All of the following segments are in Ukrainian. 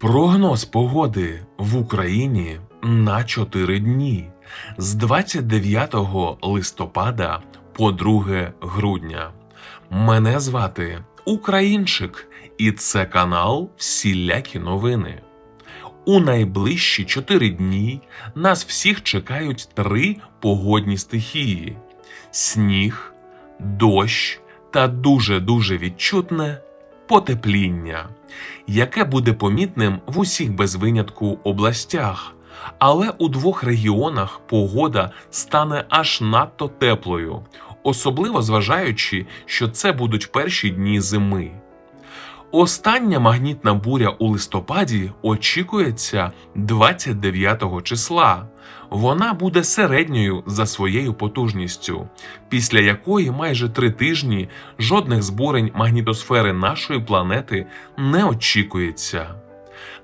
Прогноз погоди в Україні на 4 дні з 29 листопада по 2 грудня. Мене звати Українчик, і це канал Всілякі новини. У найближчі 4 дні нас всіх чекають три погодні стихії: сніг, дощ та дуже-дуже відчутне потепління, яке буде помітним в усіх без винятку областях. Але у двох регіонах погода стане аж надто теплою, особливо зважаючи, що це будуть перші дні зими. Остання магнітна буря у листопаді очікується 29 числа. Вона буде середньою за своєю потужністю, після якої майже три тижні жодних збурень магнітосфери нашої планети не очікується.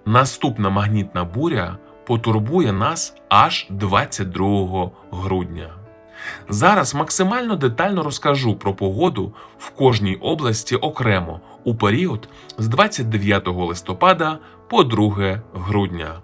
Наступна магнітна буря потурбує нас аж 22 грудня. Зараз максимально детально розкажу про погоду в кожній області окремо у період з 29 листопада по 2 грудня.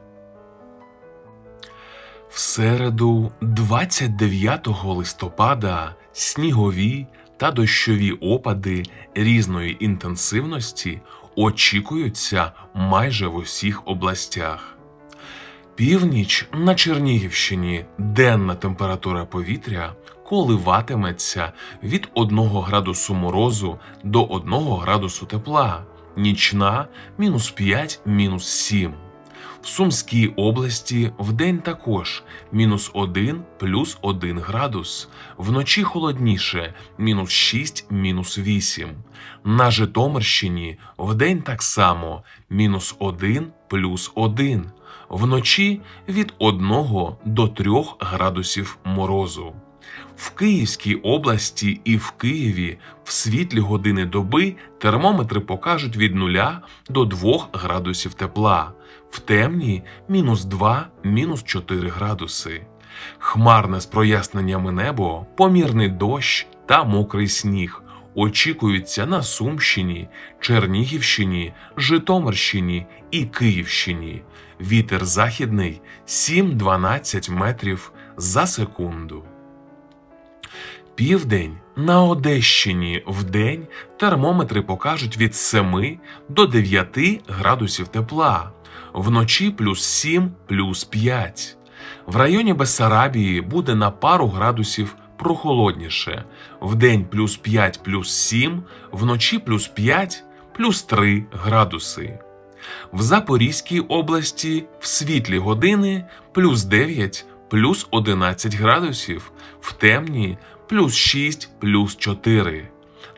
В середу, 29 листопада, снігові та дощові опади різної інтенсивності очікуються майже в усіх областях. Північ на Чернігівщині денна температура повітря коливатиметься від 1 градусу морозу до 1 градусу тепла, нічна мінус 5, мінус 7. В Сумській області вдень також мінус 1 плюс 1 градус, вночі холодніше мінус 6, мінус 8. На Житомирщині вдень так само мінус 1 плюс 1, вночі від 1 до 3 градусів морозу. В Київській області і в Києві в світлі години доби термометри покажуть від 0 до 2 градусів тепла, в темні мінус 2, мінус 4 градуси. Хмарне з проясненнями небо, помірний дощ та мокрий сніг очікуються на Сумщині, Чернігівщині, Житомирщині і Київщині. Вітер західний 7-12 метрів за секунду. Південь на Одещині вдень термометри покажуть від 7 до 9 градусів тепла, вночі плюс 7, плюс 5. В районі Бессарабії буде на пару градусів прохолодніше, вдень плюс 5, плюс 7, вночі плюс 5, плюс 3 градуси. В Запорізькій області в світлі години плюс 9, плюс 11 градусів, в темні плюс 6, плюс 4.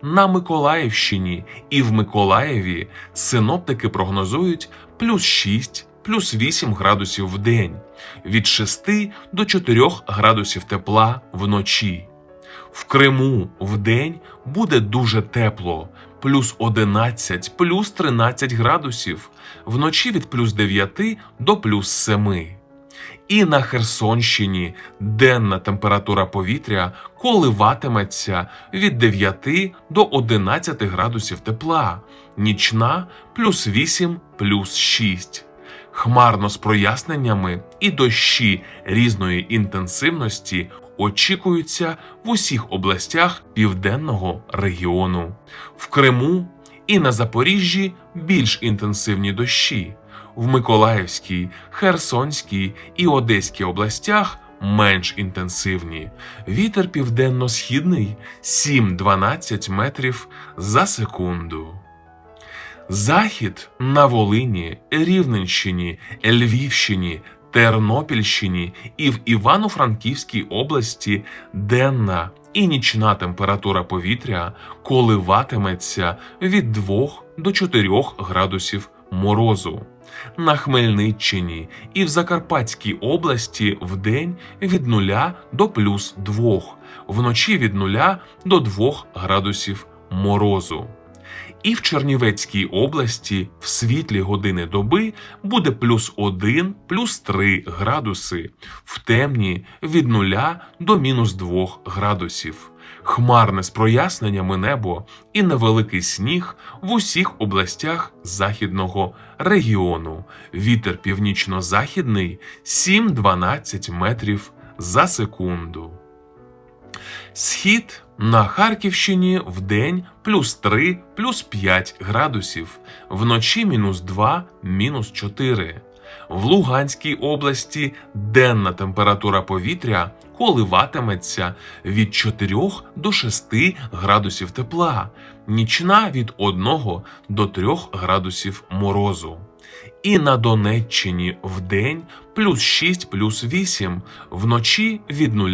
На Миколаївщині і в Миколаєві синоптики прогнозують плюс 6, плюс 8 градусів в день, від 6 до 4 градусів тепла вночі. В Криму в день буде дуже тепло, плюс 11, плюс 13 градусів, вночі від плюс 9 до плюс 7. І на Херсонщині денна температура повітря коливатиметься від 9 до 11 градусів тепла, нічна плюс 8 плюс 6. Хмарно з проясненнями і дощі різної інтенсивності очікуються в усіх областях південного регіону. В Криму і на Запоріжжі більш інтенсивні дощі. В Миколаївській, Херсонській і Одеській областях менш інтенсивні. Вітер південно-східний 7-12 метрів за секунду. Захід на Волині, Рівненщині, Львівщині, Тернопільщині і в Івано-Франківській області денна і нічна температура повітря коливатиметься від 2 до 4 градусів морозу. На Хмельниччині і в Закарпатській області вдень від 0 до плюс 2, вночі від 0 до 2 градусів морозу. І в Чернівецькій області в світлі години доби буде плюс 1, плюс 3 градуси, в темні від 0 до мінус 2 градусів. Хмарне з проясненнями небо і невеликий сніг в усіх областях західного регіону. Вітер північно-західний 7-12 метрів за секунду. Схід на Харківщині в день плюс 3, плюс 5 градусів, вночі мінус 2, мінус 4. В Луганській області денна температура повітря коливатиметься від 4 до 6 градусів тепла, нічна від 1 до 3 градусів морозу. І на Донеччині в день плюс 6 плюс 8, вночі від 0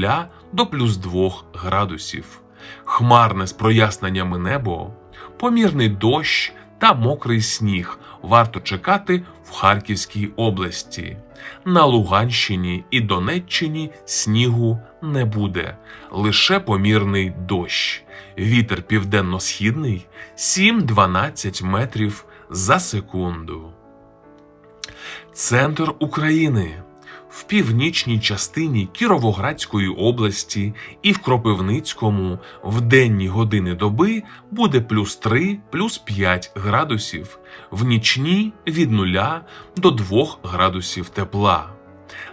до плюс 2 градусів. Хмарне з проясненнями небо, помірний дощ та мокрий сніг варто чекати в Харківській області. На Луганщині і Донеччині снігу не буде, лише помірний дощ. Вітер південно-східний 7-12 метрів за секунду. Центр України в північній частині Кіровоградської області і в Кропивницькому в денні години доби буде плюс 3, плюс 5 градусів, в нічні від 0 до 2 градусів тепла.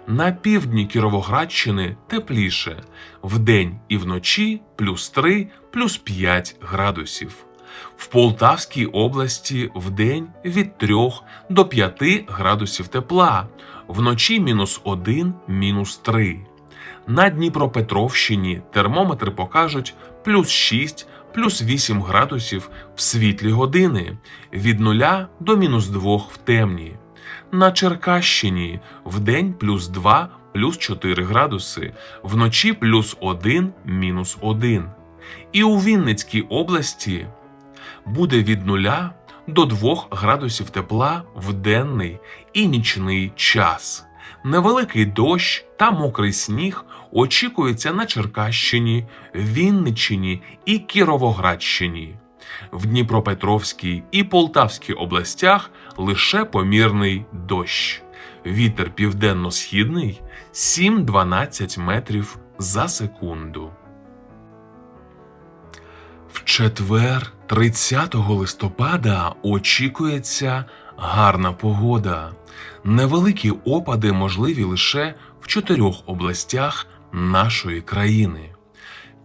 На півдні Кіровоградщини тепліше, вдень і вночі плюс 3, плюс 5 градусів. В Полтавській області вдень від 3 до 5 градусів тепла, вночі мінус 1, мінус 3. На Дніпропетровщині термометри покажуть плюс 6, плюс 8 градусів в світлі години, від 0 до мінус 2 в темні. На Черкащині вдень плюс 2, плюс 4 градуси, вночі плюс 1, мінус 1. І у Вінницькій області буде від 0 до 2 градусів тепла в денний і нічний час. Невеликий дощ та мокрий сніг очікується на Черкащині, Вінниччині і Кіровоградщині. В Дніпропетровській і Полтавській областях лише помірний дощ. Вітер південно-східний 7-12 метрів за секунду. Четвер, 30 листопада, очікується гарна погода. Невеликі опади можливі лише в чотирьох областях нашої країни: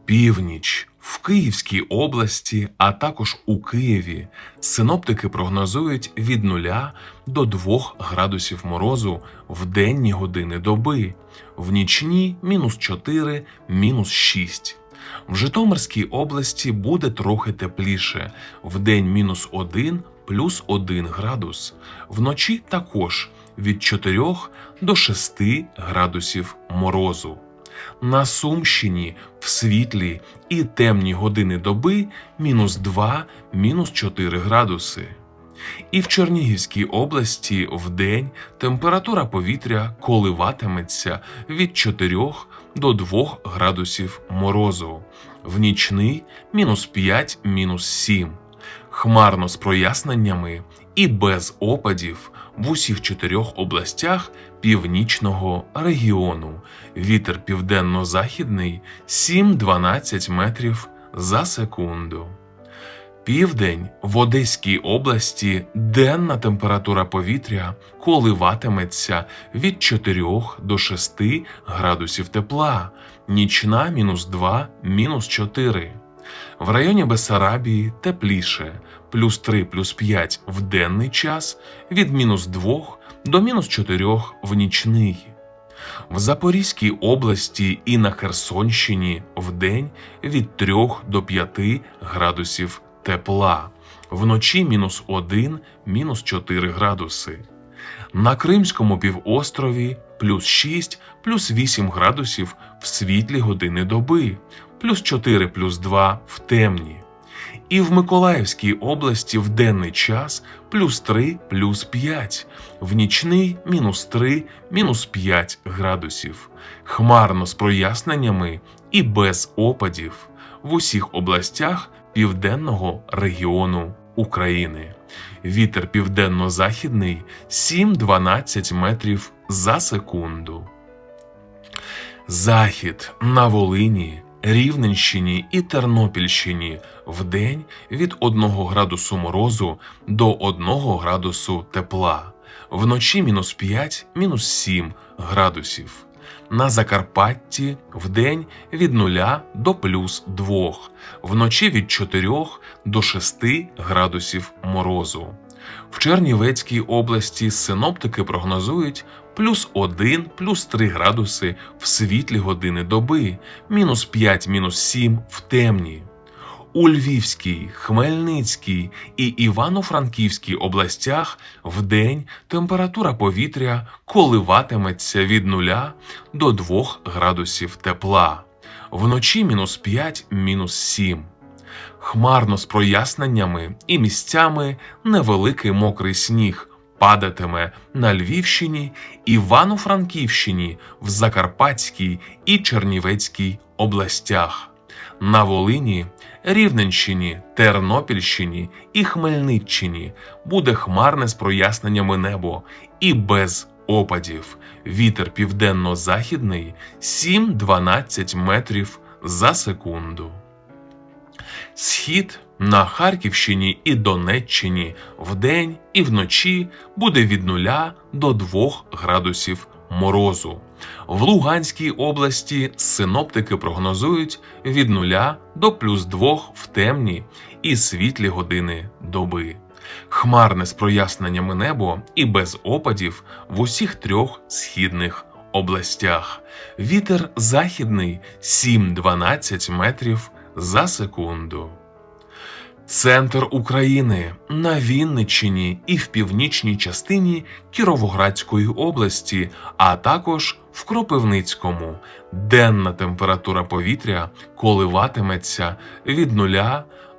північ, в Київській області, а також у Києві. Синоптики прогнозують від 0 до 2 градусів морозу в денні години доби, в нічні мінус 4, мінус 6. В Житомирській області буде трохи тепліше, вдень мінус 1, плюс 1 градус, вночі також від 4 до 6 градусів морозу. На Сумщині в світлі і темні години доби мінус 2, мінус 4 градуси. І в Чернігівській області вдень температура повітря коливатиметься від 4 до 2 градусів морозу, в нічний мінус 5, мінус 7. Хмарно з проясненнями і без опадів в усіх чотирьох областях північного регіону. Вітер південно-західний 7-12 метрів за секунду. Південь в Одеській області денна температура повітря коливатиметься від 4 до 6 градусів тепла, нічна мінус 2, мінус 4. В районі Бессарабії тепліше, плюс 3, плюс 5 в денний час, від мінус 2 до мінус 4 в нічний. В Запорізькій області і на Херсонщині вдень від 3 до 5 градусів тепла, вночі мінус 1, мінус 4 градуси. На Кримському півострові плюс 6, плюс 8 градусів в світлі години доби, плюс 4, плюс 2 в темні. І в Миколаївській області в денний час плюс 3, плюс 5, в нічний мінус 3, мінус 5 градусів. Хмарно з проясненнями і без опадів в усіх областях південного регіону України. Вітер південно-західний 7-12 метрів за секунду. Захід на Волині, Рівненщині і Тернопільщині вдень від 1 градусу морозу до 1 градусу тепла, вночі мінус 5, мінус 7 градусів. На Закарпатті вдень від 0 до плюс 2, вночі від 4 до 6 градусів морозу. В Чернівецькій області синоптики прогнозують плюс 1, плюс 3 градуси в світлі години доби, мінус 5, мінус 7 в темні. У Львівській, Хмельницькій і Івано-Франківській областях вдень температура повітря коливатиметься від 0 до 2 градусів тепла, вночі мінус 5, мінус 7. Хмарно з проясненнями і місцями невеликий мокрий сніг падатиме на Львівщині, Івано-Франківщині, в Закарпатській і Чернівецькій областях, на Волині, Рівненщині, Тернопільщині і Хмельниччині буде хмарне з проясненнями небо і без опадів. Вітер південно-західний 7-12 метрів за секунду. Схід на Харківщині і Донеччині вдень і вночі буде від 0 до 2 градусів морозу. В Луганській області синоптики прогнозують від 0 до плюс 2 в темні і світлі години доби. Хмарне з проясненнями небо і без опадів в усіх трьох східних областях. Вітер західний 7-12 метрів за секунду. Центр України на Вінниччині і в північній частині Кіровоградської області, а також в Кропивницькому. Денна температура повітря коливатиметься від 0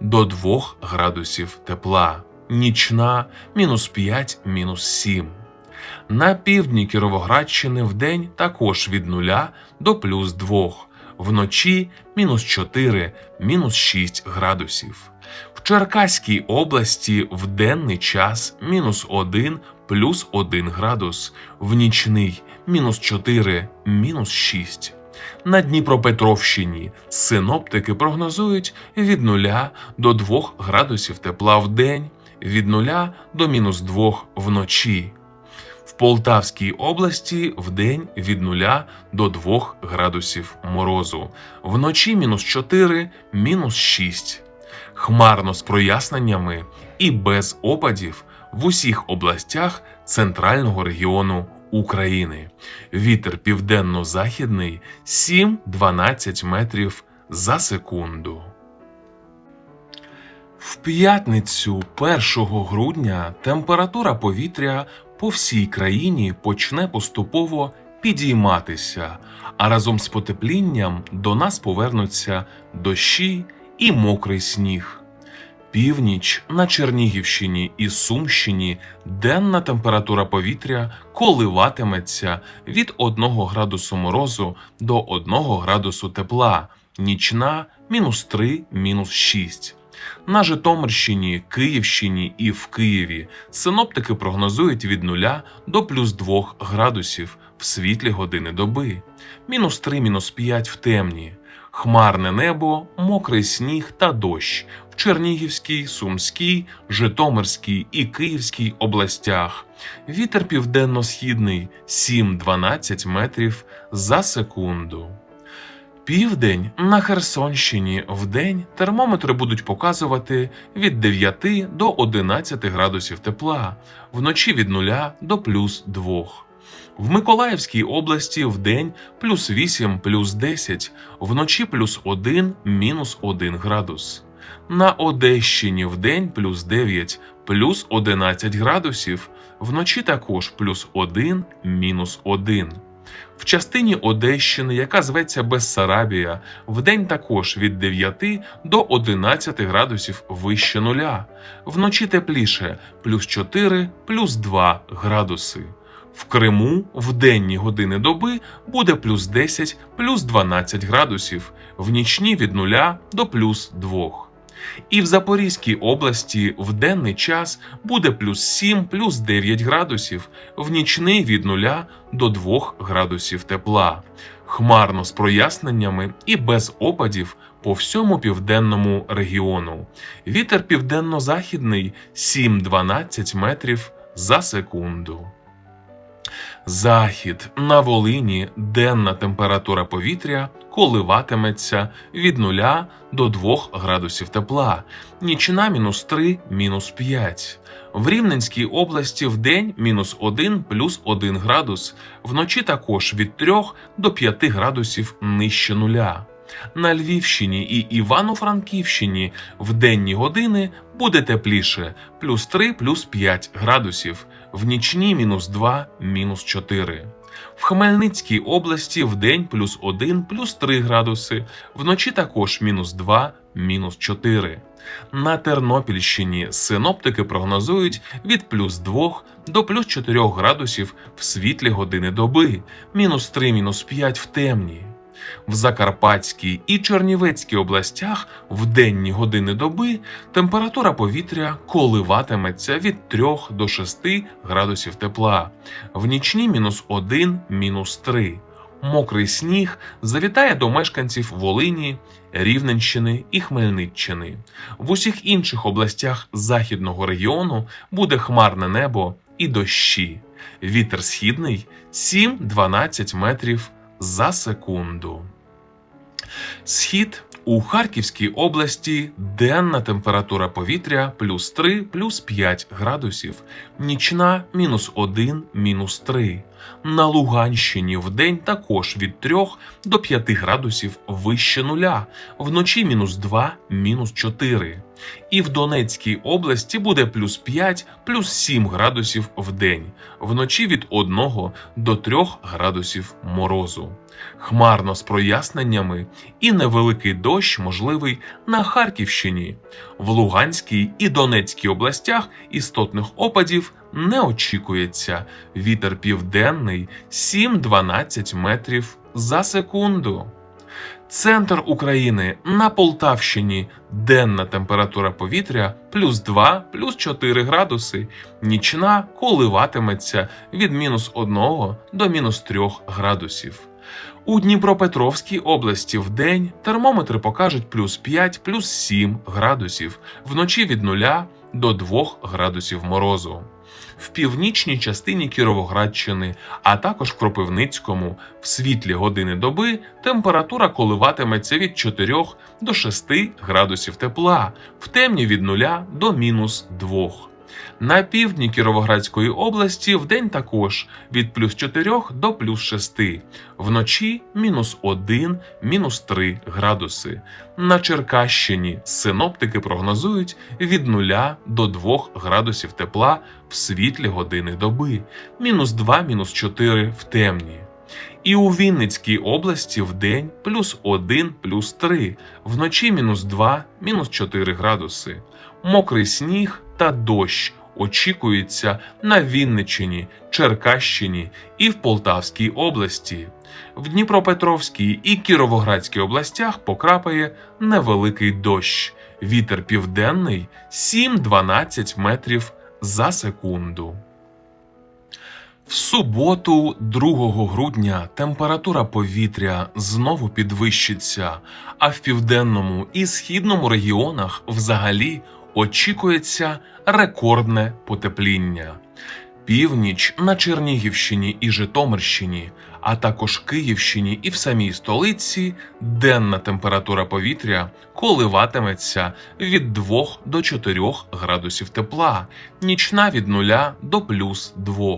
до 2 градусів тепла, нічна мінус 5, мінус 7. На півдні Кіровоградщини вдень також від 0 до плюс 2, вночі мінус 4, мінус 6 градусів. В Черкаській області в денний час мінус 1 плюс 1 градус, в нічний мінус 4 мінус 6. На Дніпропетровщині синоптики прогнозують від 0 до 2 градусів тепла в день, від 0 до мінус 2 вночі. В Полтавській області в день від 0 до 2 градусів морозу, вночі мінус 4, мінус 6. Хмарно з проясненнями і без опадів в усіх областях центрального регіону України. Вітер південно-західний 7-12 метрів за секунду. В п'ятницю 1 грудня температура повітря по всій країні почне поступово підійматися, а разом з потеплінням до нас повернуться дощі і мокрий сніг. Північ на Чернігівщині і Сумщині денна температура повітря коливатиметься від 1 градусу морозу до 1 градусу тепла, нічна мінус 3, мінус 6. На Житомирщині, Київщині і в Києві синоптики прогнозують від 0 до плюс 2 градусів в світлі години доби, мінус 3, мінус 5 в темні. Хмарне небо, мокрий сніг та дощ в Чернігівській, Сумській, Житомирській і Київській областях. Вітер південно-східний 7-12 метрів за секунду. Південь на Херсонщині вдень термометри будуть показувати від 9 до 11 градусів тепла, вночі від 0 до плюс 2. В Миколаївській області вдень плюс 8, плюс 10, вночі плюс 1, мінус 1 градус. На Одещині вдень плюс 9, плюс 11 градусів, вночі також плюс 1, мінус 1. В частині Одещини, яка зветься Бессарабія, вдень також від 9 до 11 градусів вище нуля, вночі тепліше плюс 4, плюс 2 градуси. В Криму в денні години доби буде плюс 10, плюс 12 градусів, в нічні від 0 до плюс 2. І в Запорізькій області в денний час буде плюс 7, плюс 9 градусів, в нічний від 0 до 2 градусів тепла. Хмарно з проясненнями і без опадів по всьому південному регіону. Вітер південно-західний 7-12 метрів за секунду. Захід на Волині денна температура повітря коливатиметься від 0 до 2 градусів тепла, нічна мінус 3, мінус 5. В Рівненській області в день мінус 1 плюс 1 градус, вночі також від 3 до 5 градусів нижче нуля. На Львівщині і Івано-Франківщині в денні години буде тепліше плюс 3 плюс 5 градусів, в нічні мінус 2 мінус 4. В Хмельницькій області в день плюс 1 плюс 3 градуси, вночі також мінус 2 мінус 4. На Тернопільщині синоптики прогнозують від плюс 2 до плюс 4 градусів в світлі години доби, мінус 3 мінус 5 в темні. В Закарпатській і Чернівецькій областях в денні години доби температура повітря коливатиметься від 3 до 6 градусів тепла, в нічні мінус 1, мінус 3. Мокрий сніг завітає до мешканців Волині, Рівненщини і Хмельниччини. В усіх інших областях західного регіону буде хмарне небо і дощі. Вітер східний 7-12 метрів за секунду. Схід у Харківській області денна температура повітря плюс 3 плюс 5 градусів, нічна мінус 1 мінус 3. На Луганщині вдень також від 3 до 5 градусів вище нуля, вночі мінус 2 мінус 4. І в Донецькій області буде плюс 5 плюс 7 градусів в день, вночі від 1 до 3 градусів морозу. Хмарно з проясненнями і невеликий дощ можливий на Харківщині. В Луганській і Донецькій областях істотних опадів не очікується. Вітер південний 7-12 метрів за секунду. Центр України на Полтавщині денна температура повітря плюс 2 плюс 4 градуси, нічна коливатиметься від мінус 1 до мінус 3 градусів. У Дніпропетровській області в день термометри покажуть плюс 5 плюс 7 градусів, вночі від 0 до 2 градусів морозу. В північній частині Кіровоградщини, а також в Кропивницькому, в світлі години доби температура коливатиметься від 4 до 6 градусів тепла, в темні від 0 до мінус 2. На півдні Кіровоградської області вдень також від плюс 4 до плюс 6, вночі мінус 1, мінус 3 градуси. На Черкащині синоптики прогнозують від 0 до 2 градусів тепла в світлі години доби, мінус 2, мінус 4 в темні. І у Вінницькій області вдень плюс 1, плюс 3, вночі мінус 2, мінус 4 градуси. Мокрий сніг та дощ очікується на Вінниччині, Черкащині і в Полтавській області. В Дніпропетровській і Кіровоградській областях покрапає невеликий дощ. Вітер південний 7-12 метрів за секунду. В суботу, 2 грудня, температура повітря знову підвищиться, а в південному і східному регіонах взагалі очікується рекордне потепління. Північ на Чернігівщині і Житомирщині, а також Київщині і в самій столиці денна температура повітря коливатиметься від 2 до 4 градусів тепла, нічна від 0 до плюс 2.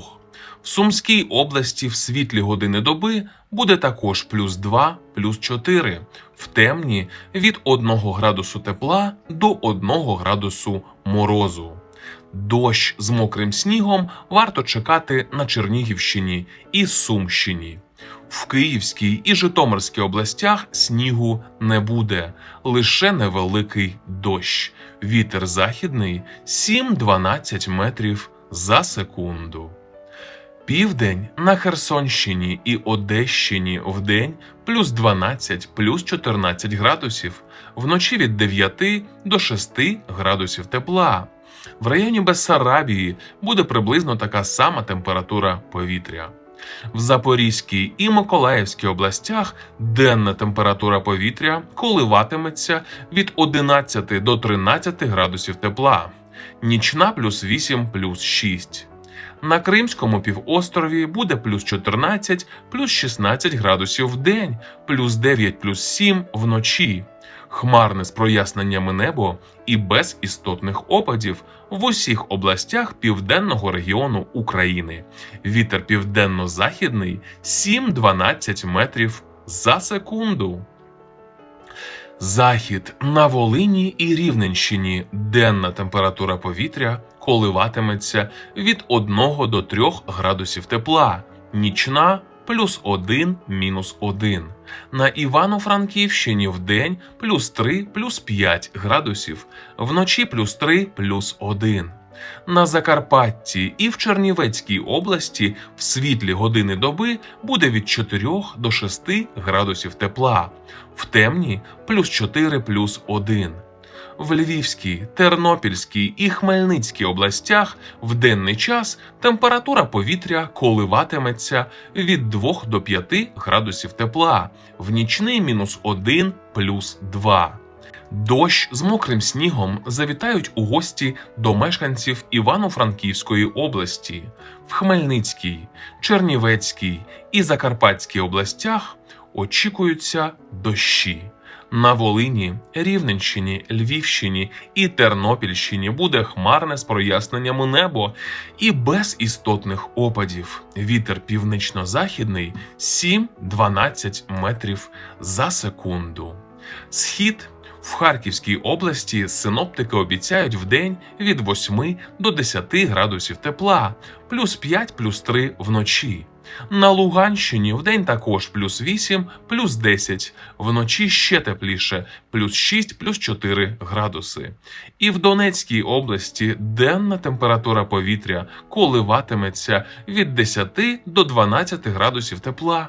В Сумській області в світлі години доби буде також плюс 2, плюс 4, в темні від 1 градусу тепла до 1 градусу морозу. Дощ з мокрим снігом варто чекати на Чернігівщині і Сумщині. В Київській і Житомирській областях снігу не буде, лише невеликий дощ. Вітер західний 7-12 метрів за секунду. Південь на Херсонщині і Одещині вдень плюс 12, плюс 14 градусів, вночі від 9 до 6 градусів тепла. В районі Бессарабії буде приблизно така сама температура повітря. В Запорізькій і Миколаївській областях денна температура повітря коливатиметься від 11 до 13 градусів тепла, нічна плюс 8 плюс 6. На Кримському півострові буде плюс 14, плюс 16 градусів в день, плюс 9 плюс 7 вночі. Хмарне з проясненнями небо і без істотних опадів в усіх областях південного регіону України. Вітер південно-західний 7-12 метрів за секунду. Захід на Волині і Рівненщині денна температура повітря коливатиметься від 1 до 3 градусів тепла, нічна плюс 1 мінус 1. На Івано-Франківщині в день плюс 3 плюс 5 градусів, вночі плюс 3 плюс 1. На Закарпатті і в Чернівецькій області в світлі години доби буде від 4 до 6 градусів тепла, в темні плюс 4 плюс 1. В Львівській, Тернопільській і Хмельницькій областях в денний час температура повітря коливатиметься від 2 до 5 градусів тепла, в нічний мінус 1 плюс 2. Дощ з мокрим снігом завітають у гості до мешканців Івано-Франківської області, в Хмельницькій, Чернівецькій і Закарпатській областях очікуються дощі. На Волині, Рівненщині, Львівщині і Тернопільщині буде хмарне з проясненнями небо і без істотних опадів. Вітер північно-західний 7-12 метрів за секунду. Схід в Харківській області синоптики обіцяють в день від 8 до 10 градусів тепла, плюс 5, плюс 3 вночі. На Луганщині вдень також плюс 8, плюс 10, вночі ще тепліше, плюс 6, плюс 4 градуси. І в Донецькій області денна температура повітря коливатиметься від 10 до 12 градусів тепла,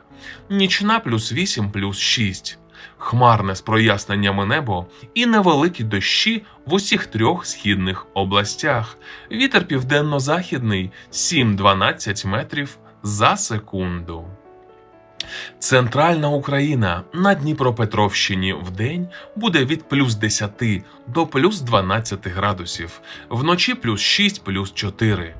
нічна плюс 8, плюс 6. Хмарне з проясненнями небо і невеликі дощі в усіх трьох східних областях. Вітер південно-західний 7-12 метрів за секунду. Центральна Україна на Дніпропетровщині в день буде від плюс 10 до плюс 12 градусів, вночі плюс 6 плюс 4.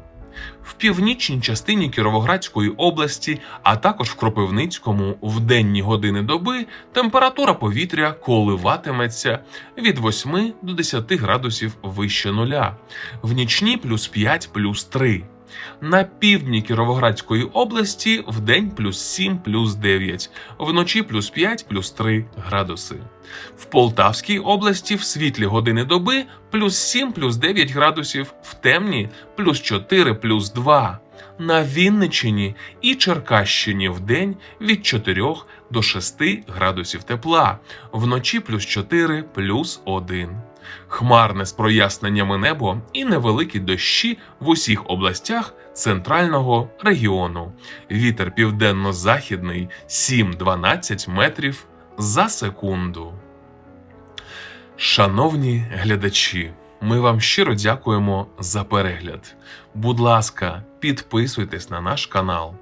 В північній частині Кіровоградської області, а також в Кропивницькому в денні години доби температура повітря коливатиметься від 8 до 10 градусів вище нуля, в нічні плюс 5 плюс 3. На півдні Кіровоградської області в день плюс 7 плюс 9, вночі плюс 5 плюс 3 градуси. В Полтавській області в світлі години доби плюс 7 плюс 9 градусів, в темні плюс 4 плюс 2. На Вінничині і Черкащині в день від 4 до 6 градусів тепла, вночі плюс 4 плюс 1. Хмарне з проясненнями небо і невеликі дощі в усіх областях центрального регіону. Вітер південно-західний 7-12 метрів за секунду. Шановні глядачі, ми вам щиро дякуємо за перегляд. Будь ласка, підписуйтесь на наш канал,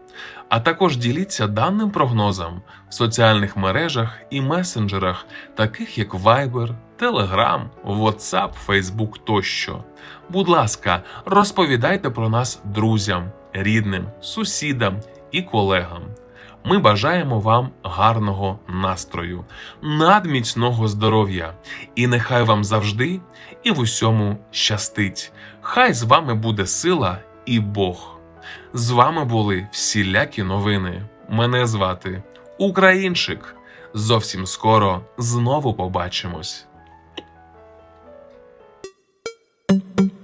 а також діліться даним прогнозом в соціальних мережах і месенджерах, таких як Viber, Telegram, WhatsApp, Facebook тощо. Будь ласка, розповідайте про нас друзям, рідним, сусідам і колегам. Ми бажаємо вам гарного настрою, надміцного здоров'я, і нехай вам завжди і в усьому щастить. Хай з вами буде сила і Бог. З вами були всілякі новини. Мене звати Українчик. Зовсім скоро знову побачимось. Thank you.